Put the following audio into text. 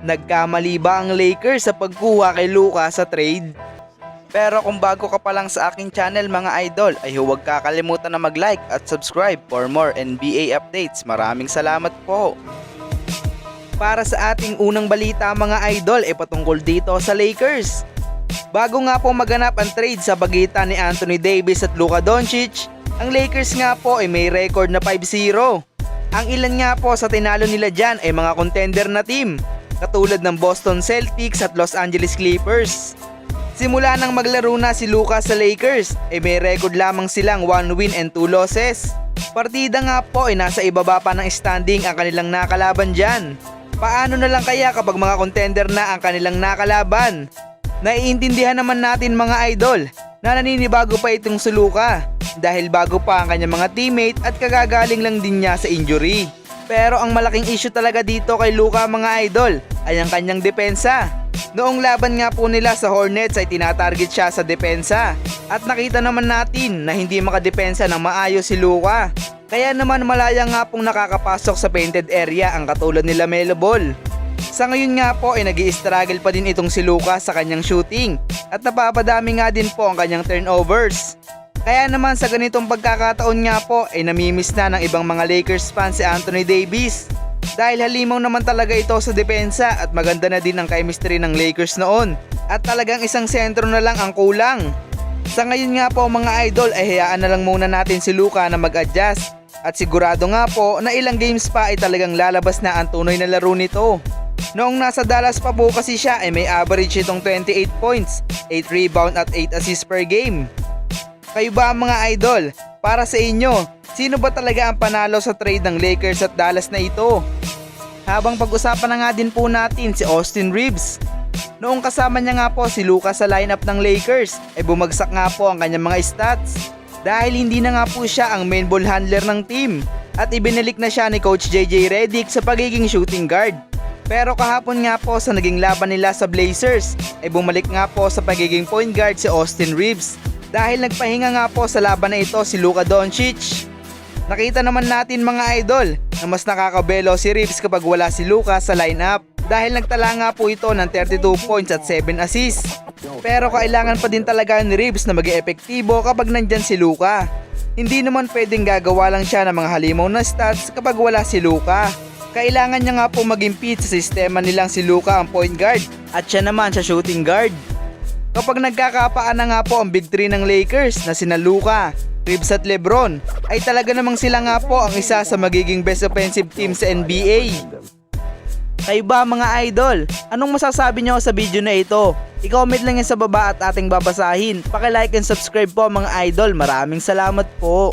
Nagkamali ba ang Lakers sa pagkuha kay Luka sa trade? Pero kung bago ka pa lang sa aking channel mga idol ay huwag kakalimutan na mag-like at subscribe for more NBA updates. Maraming salamat po. Para sa ating unang balita mga idol ay patungkol dito sa Lakers. Bago nga po maganap ang trade sa pagitan ni Anthony Davis at Luka Doncic, ang Lakers nga po ay may record na 5-0. Ang ilan nga po sa tinalo nila dyan ay mga contender na team, katulad ng Boston Celtics at Los Angeles Clippers. Simula nang maglaro na si Luka sa Lakers, ay may record lamang silang 1 win and 2 losses. Partida nga po ay nasa ibaba pa ng standing ang kanilang nakalaban dyan. Paano na lang kaya kapag mga contender na ang kanilang nakalaban? Naiintindihan naman natin mga idol na naninibago pa itong si Luka dahil bago pa ang kanyang mga teammate at kagagaling lang din niya sa injury. Pero ang malaking issue talaga dito kay Luka mga idol ay ang kanyang depensa. Noong laban nga po nila sa Hornets ay tinatarget siya sa depensa at nakita naman natin na hindi makadepensa ng maayos si Luka. Kaya naman malaya nga pong nakakapasok sa painted area ang katulad nila Melo Ball. Sa ngayon nga po ay nag struggle pa din itong si Luka sa kanyang shooting at napapadami nga din po ang kanyang turnovers. Kaya naman sa ganitong pagkakataon nga po ay namimiss na ng ibang mga Lakers fans si Anthony Davis. Dahil halimaw naman talaga ito sa depensa at maganda na din ang chemistry ng Lakers noon. At talagang isang sentro na lang ang kulang. Sa ngayon nga po mga idol ay hayaan na lang muna natin si Luka na mag-adjust. At sigurado nga po na ilang games pa ay talagang lalabas na ang tunay na laro nito. Noong nasa Dallas pa po kasi siya ay may average itong 28 points, 8 rebound at 8 assists per game. Kayo ba mga idol? Para sa inyo, sino ba talaga ang panalo sa trade ng Lakers at Dallas na ito? Habang pag-usapan na nga din po natin si Austin Reeves. Noong kasama niya nga po si Lucas sa lineup ng Lakers, ay bumagsak nga po ang kanyang mga stats. Dahil hindi na nga po siya ang main ball handler ng team at ibinalik na siya ni Coach JJ Redick sa pagiging shooting guard. Pero kahapon nga po sa naging laban nila sa Blazers ay bumalik nga po sa pagiging point guard si Austin Reeves dahil nagpahinga nga po sa laban na ito si Luka Doncic. Nakita naman natin mga idol na mas nakakabelo si Reeves kapag wala si Luka sa lineup dahil nagtala nga po ito ng 32 points at 7 assists. Pero kailangan pa din talaga ni Reeves na maging epektibo kapag nandyan si Luka. Hindi naman pwedeng gagawa lang siya ng mga halimaw na stats kapag wala si Luka. Kailangan niya nga po maging fit sa sistema nilang si Luka ang point guard at siya naman sa shooting guard. Kapag nagkakapaan na nga po ang big 3 ng Lakers na sina Luka, Reeves at Lebron, ay talaga namang sila nga po ang isa sa magiging best offensive team sa NBA. Kayo ba mga idol? Anong masasabi nyo sa video na ito? I-comment lang yan sa baba at ating babasahin. Paki-like and subscribe po mga idol. Maraming salamat po.